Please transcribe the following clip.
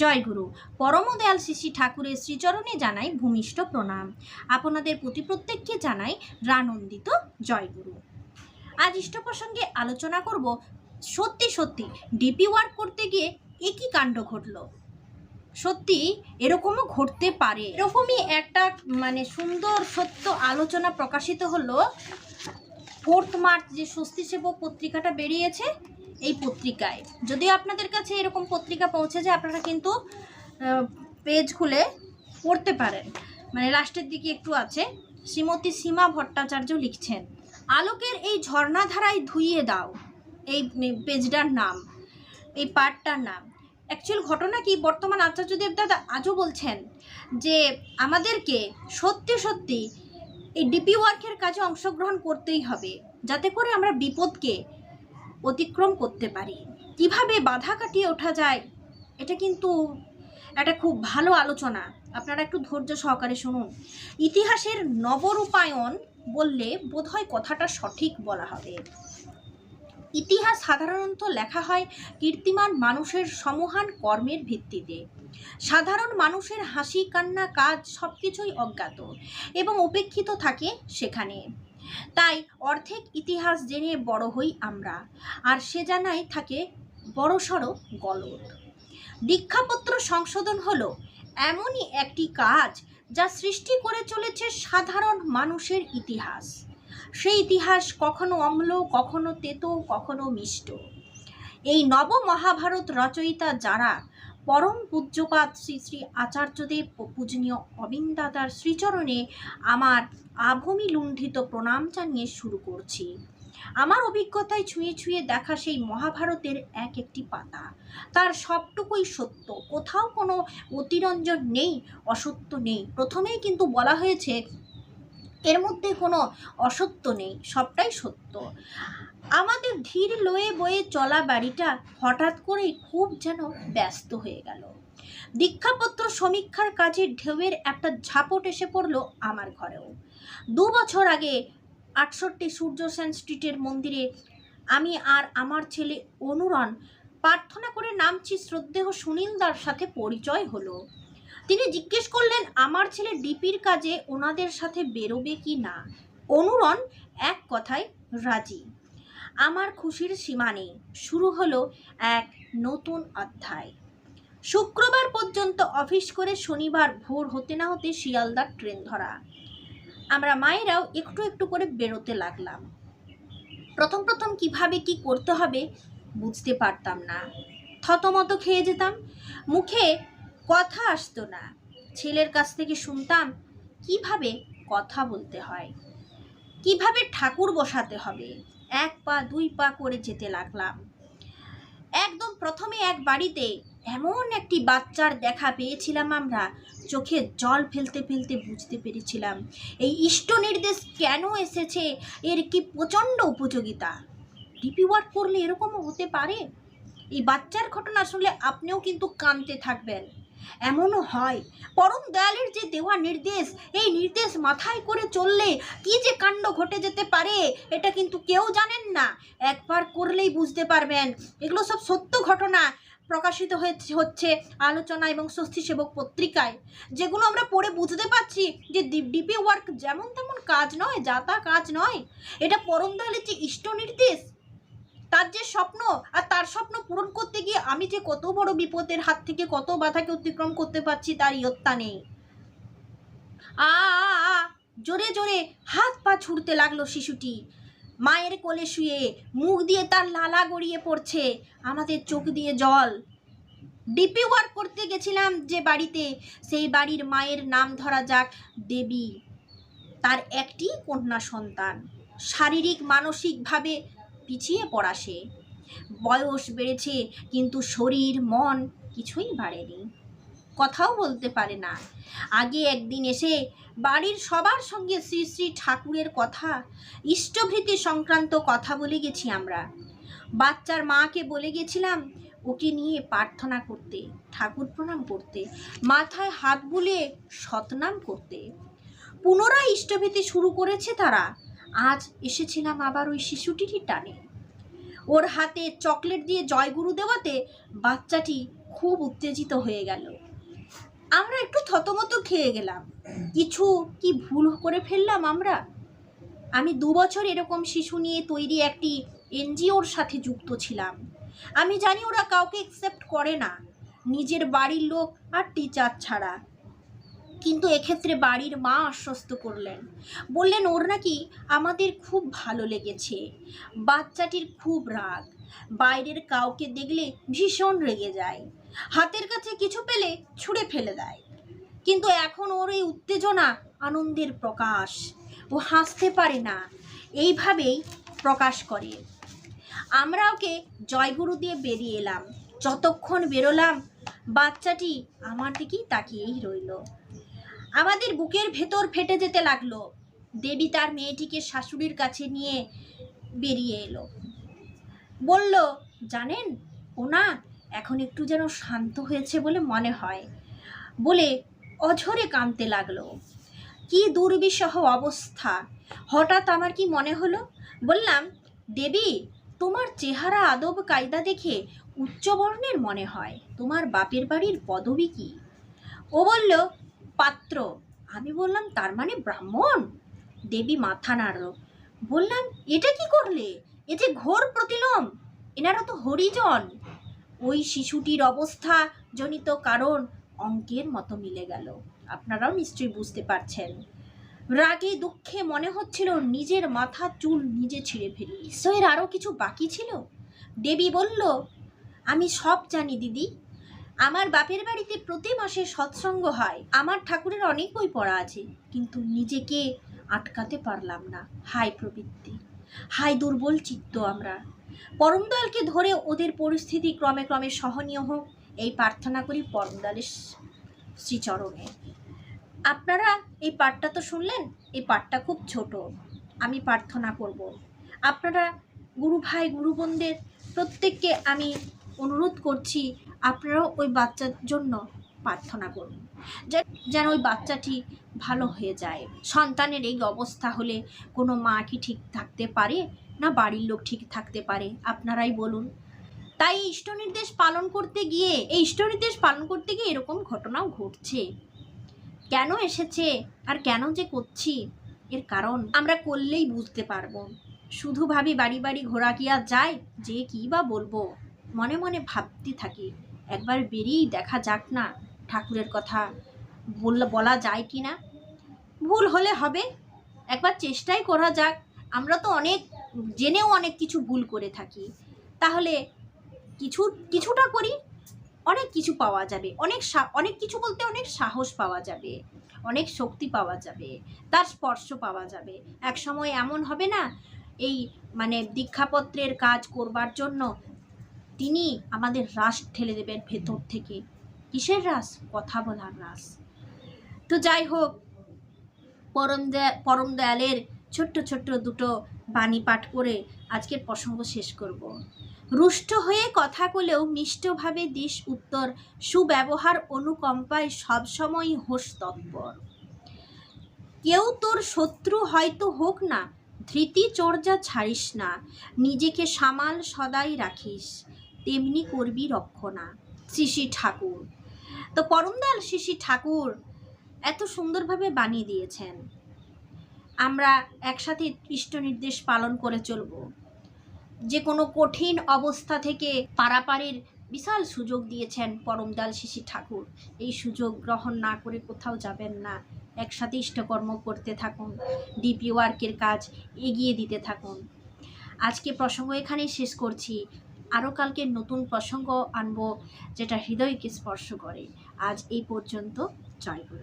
জয়গুরু পরমদয়াল শ্রী ঠাকুরের শ্রীচরণে জানাই ভূমিষ্ঠ প্রণাম। আপনাদের প্রতি প্রত্যেককে জানাই রানন্দিত জয়গুরু আজ ইষ্ট প্রসঙ্গে আলোচনা করব সত্যি সত্যি ডিপি ওয়ার্ক করতে গিয়ে একই কাণ্ড ঘটলো? সত্যি এরকমও ঘটতে পারে। এরকমই একটা মানে সুন্দর সত্য আলোচনা প্রকাশিত হলো। ফোর্থ মার্চ যে স্বস্তি সেবক পত্রিকাটা বেরিয়েছে এই পত্রিকায়। যদি আপনাদের কাছে এরকম পত্রিকা পৌঁছে যায়, আপনারা কিন্তু পেজ খুলে পড়তে পারেন। মানে লাস্টের দিকে একটু আছে, শ্রীমতী সীমা ভট্টাচার্য লিখছেন, আলোকের এই ঝর্ণাধারায় ধুইয়ে দাও। এই পেজটার নাম, এই পাঠটার নাম। অ্যাকচুয়াল ঘটনা কি? বর্তমান আচার্যদেব দাদা আজও বলছেন যে, আমাদেরকে সত্যি সত্যি এই ডিপি ওয়ার্কের কাজে অংশগ্রহণ করতেই হবে। যাতে করে আমরা বিপদকে অতিক্রম করতে পারি। কীভাবে বাধা কাটিয়ে ওঠা যায়, এটা কিন্তু একটা খুব ভালো আলোচনা। আপনারা একটু ধৈর্য সহকারে শুনুন। ইতিহাসের নবরূপায়ণ বললে বোধহয় কথাটা সঠিক বলা হবে। ইতিহাস সাধারণত লেখা হয় কীর্তিমান মানুষের সমহান কর্মের ভিত্তিতে। সাধারণ মানুষের হাসি, কান্না, কাজ সব কিছুই অজ্ঞাত এবং উপেক্ষিত থাকে সেখানে। তাই অর্ধেক ইতিহাস জেনে বড় হই আমরা, আর সে জানাই থাকে বড়সড় গলদ। দীক্ষাপত্র সংশোধন হলো এমনই একটি কাজ যা সৃষ্টি করে চলেছে সাধারণ মানুষের ইতিহাস। সেই ইতিহাস কখনো অম্ল, কখনো তেতো, কখনো মিষ্ট। এই নব মহাভারত রচয়িতা যারা পরম পূজ্যপাত শ্রী শ্রী আচার্যদেব ও পূজনীয় অবিন্দাদার শ্রীচরণে আমার আভূমি লুণ্ঠিত প্রণাম জানিয়ে শুরু করছি। আমার অভিজ্ঞতায় ছুঁয়ে ছুঁয়ে দেখা সেই মহাভারতের এক একটি পাতা। তার সবটুকুই সত্য। কোথাও কোনো অতিরঞ্জন নেই, অসত্য নেই। প্রথমেই কিন্তু বলা হয়েছে, এর মধ্যে কোনো অসত্য নেই, সবটাই সত্য। আমাদের ধীর লয়ে বয়ে চলা বাড়িটা হঠাৎ করেই খুব যেন ব্যস্ত হয়ে গেল। দীক্ষাপত্র সমীক্ষার কাজে ঢেউয়ের একটা ঝাপট এসে পড়ল আমার ঘরেও। দু বছর আগে আটষট্টি সূর্য সেন স্ট্রিটের মন্দিরে আমি আর আমার ছেলে অনুরণ প্রার্থনা করে নামছি শ্রদ্ধেহ সুনীলদার সাথে পরিচয় হলো। তিনি জিজ্ঞেস করলেন, আমার ছেলে ডিপির কাজে ওনাদের সাথে বেরোবে কি না? অনুরণ এক কথায় রাজি। আমার খুশির সীমা নেই। শুরু হলো এক নতুন অধ্যায়। শুক্রবার পর্যন্ত অফিস করে শনিবার ভোর হতে না হতে শিয়ালদার ট্রেন ধরা। আমরা মায়েরাও একটু একটু করে বেরোতে লাগলাম। প্রথম প্রথম কীভাবে কি করতে হবে বুঝতে পারতাম না। থতমত খেয়ে যেতাম। মুখে কথা আসতো না। ছেলের কাছ থেকে শুনতাম, কীভাবে কথা বলতে হয়? কীভাবে ঠাকুর বসাতে হবে? এক পা, দুই পা করে যেতে লাগলাম। একদম প্রথমে এক বাড়িতে এমন একটি বাচ্চার দেখা পেয়েছিলাম আমরা, চোখে জল ফেলতে ফেলতে বুঝতে পেরেছিলাম, এই ইষ্ট নির্দেশ কেন এসেছে? এর কি প্রচণ্ড উপযোগিতা? ডিপি ওয়ার্ক করলে এরকমও হতে পারে? এই বাচ্চার ঘটনা শুনলে আপনিও কিন্তু কাঁদতে থাকবেন। এমনও হয়। পরম দয়ালের যে দেওয়া নির্দেশ, এই নির্দেশ মাথায় করে চললে কি যে কাণ্ড ঘটে যেতে পারে, এটা কিন্তু কেউ জানেন না। একবার করলেই বুঝতে পারবেন। এগুলো সব সত্য ঘটনা প্রকাশিত হয়েছে, হচ্ছে আলোচনা এবং স্বস্তি সেবক পত্রিকায়। যেগুলো আমরা পড়ে বুঝতে পারছি যে ডিপি ওয়ার্ক যেমন তেমন কাজ নয়, যা তা কাজ নয়। এটা পরম দয়ালের যে ইষ্ট নির্দেশ তার যে স্বপ্ন আর তার স্বপ্ন পূরণ করতে গিয়ে আমি যে কত বড় বিপদের হাত থেকে কত বাধাকে অতিক্রম করতে পারছি তার ইয়ত্তা নেই। আ জোরে জোরে হাত পা ছুটতে লাগল শিশুটি। মায়ের কোলে শুয়ে মুখ দিয়ে তার লালা গড়িয়ে পড়ছে, আমাদের চোখ দিয়ে জল। ডিপি ওয়ার্ক করতে গেছিলাম যে বাড়িতে, সেই বাড়ির মায়ের নাম ধরা যাক দেবী। তার একটি কন্যা সন্তান। শারীরিক, মানসিকভাবে পিছিয়ে পড়া সে। বয়স বেড়েছে, কিন্তু শরীর, মন কিছুই বাড়েনি। কথাও বলতে পারে না। আগে একদিন এসে বাড়ির সবার সঙ্গে শ্রী শ্রী ঠাকুরের কথা, ইষ্টভৃতি সংক্রান্ত কথা বলে গেছি আমরা। বাচ্চার মাকে বলে গেছিলাম ওকে নিয়ে প্রার্থনা করতে, ঠাকুর প্রণাম করতে, মাথায় হাত বুলিয়ে সতনাম করতে। পুনরায় ইষ্টভীতি শুরু করেছে তারা। আজ এসেছিলাম আবার ওই শিশুটিরই টানে। ওর হাতে চকলেট দিয়ে জয়গুরু দেওয়াতে বাচ্চাটি খুব উত্তেজিত হয়ে গেল। আমরা একটু থতমত খেয়ে গেলাম। কিছু কি ভুল করে ফেললাম আমরা? আমি দু বছর এরকম শিশু নিয়ে তৈরি একটি এনজিওর সাথে যুক্ত ছিলাম। আমি জানি ওরা কাউকে অ্যাকসেপ্ট করে না। নিজের বাড়ির লোক আর টিচার ছাড়া। কিন্তু এক্ষেত্রে বাড়ির মা আশ্বস্ত করলেন। বললেন, ওর নাকি আমাদের খুব ভালো লেগেছে। বাচ্চাটির খুব রাগ। বাইরের কাউকে দেখলে ভীষণ রেগে যায়। হাতের কাছে কিছু পেলে ছুঁড়ে ফেলে দেয়। কিন্তু এখন ওর এই উত্তেজনা, আনন্দের প্রকাশ। ও হাসতে পারে না। এইভাবেই প্রকাশ করে। আমরা ওকে জয়গুরু দিয়ে বেরিয়ে এলাম। যতক্ষণ বেরোলাম, বাচ্চাটি আমার দিকেই তাকিয়েই রইল। আমাদের বুকের ভেতর ফেটে যেতে লাগল। দেবী তার মেয়েটিকে শাশুড়ির কাছে নিয়ে বেরিয়ে এলো। বলল, জানেন, ওনা এখন একটু যেন শান্ত হয়েছে বলে মনে হয়। বলে অঝরে কাঁদতে লাগল। কি দুর্বিষহ অবস্থা! হঠাৎ আমার কি মনে হলো? বললাম, দেবী, তোমার চেহারা আদব কায়দা দেখে উচ্চবর্ণের মনে হয়। তোমার বাপের বাড়ির পদবী কি? ও বলল পাত্র। আমি বললাম, তার মানে ব্রাহ্মণ? দেবী মাথা নাড়ল। বললাম, এটা কি করলে? এ যে ঘোর প্রতিলোম, এনারা তো হরিজন। ওই শিশুটির অবস্থা জনিত কারণ অঙ্কের মতো মিলে গেল। আপনারাও নিশ্চয়ই বুঝতে পারছেন। রাগে দুঃখে মনে হচ্ছিল, নিজের মাথা চুল নিজে ছিঁড়ে ফেলি। ঈশ্বরের আরও কিছু বাকি ছিল? দেবী বলল, আমি সব জানি, দিদি। আমার বাপের বাড়িতে প্রতি মাসে সৎসঙ্গ হয়। আমার ঠাকুরের অনেক বই পড়া আছে, কিন্তু নিজেকে আটকাতে পারলাম না। হাই প্রবৃত্তি হাই দুর্বল চিত্ত আমরা। পরমদয়ালকে ধরে ওদের পরিস্থিতি ক্রমে ক্রমে সহনীয় হোক, এই প্রার্থনা করি পরমদয়ালের শ্রীচরণে। আপনারা এই পাঠটা তো শুনলেন, এই পাঠটা খুব ছোট, আমি প্রার্থনা করব। আপনারা গুরু ভাই, গুরু বোনদের প্রত্যেককে আমি অনুরোধ করছি আপনারাও ওই বাচ্চার জন্য প্রার্থনা করুন। যেন ওই বাচ্চাটি ভালো হয়ে যায়। সন্তানের এই অবস্থা হলে কোনো মা কি ঠিক থাকতে পারে? না বাড়ির লোক ঠিক থাকতে পারে? আপনারাই বলুন। তাই ইষ্ট নির্দেশ পালন করতে গিয়ে, এই ইষ্ট নির্দেশ পালন করতে গিয়ে এরকম ঘটনাও ঘটছে। কেন এসেছে? আর কেন যে করছি? এর কারণ আমরা করলেই বুঝতে পারব। শুধু ভাবি বাড়ি বাড়ি ঘোরা কি আর যায়? যে কী বা বলব। মনে মনে ভাবতে থাকি, একবার বেরিয়েই দেখা যাক না ঠাকুরের কথা বললে বলা যায় কি না। ভুল হলে হবে, একবার চেষ্টাই করা যাক। আমরা তো অনেক, জেনেও অনেক কিছু ভুল করে থাকি। তাহলে কিছু, কিছুটা করি, অনেক কিছু পাওয়া যাবে। অনেক অনেক কিছু বলতে অনেক সাহস পাওয়া যাবে, অনেক শক্তি পাওয়া যাবে, তার স্পর্শ পাওয়া যাবে। এক সময় এমন হবে না, এই মানে দীক্ষাপত্রের কাজ করবার জন্য তিনি আমাদের রাস ঠেলে দেবেন ভেতর থেকে। কিসের রাস? কথা বলার রাস। তো যাই হোক, পরম পরম দয়ালের ছোট্ট ছোট্ট দুটো বাণী পাঠ করে আজকের প্রসঙ্গ শেষ করব। রুষ্ট হয়ে কথা বলেও মিষ্টভাবে দিস উত্তর, সুব্যবহার অনুকম্পায় সবসময় হোস তৎপর। কেউ তোর শত্রু হয়তো হোক না, ধৃতি চর্যা ছাড়িস না, নিজেকে সামাল সদাই রাখিস। তেমনি করবি রক্ষণা শ্রী ঠাকুর। তো পরমদাল শ্রী ঠাকুর এত সুন্দরভাবে বানিয়ে দিয়েছেন। আমরা একসাথে ইষ্ট নির্দেশ পালন করে চলব। যে কোনো কঠিন অবস্থা থেকে পারাপারের বিশাল সুযোগ দিয়েছেন পরমদাল শিশি ঠাকুর। এই সুযোগ গ্রহণ না করে কোথাও যাবেন না। একসাথে ইষ্টকর্ম করতে থাকুন, ডিপি ওয়ার্কের কাজ এগিয়ে দিতে থাকুন। আজকে প্রসঙ্গ এখানেই শেষ করছি। আরও কালকে নতুন প্রসঙ্গ আনব যেটা হৃদয়কে স্পর্শ করে। আজ এই পর্যন্ত জয় গুরু।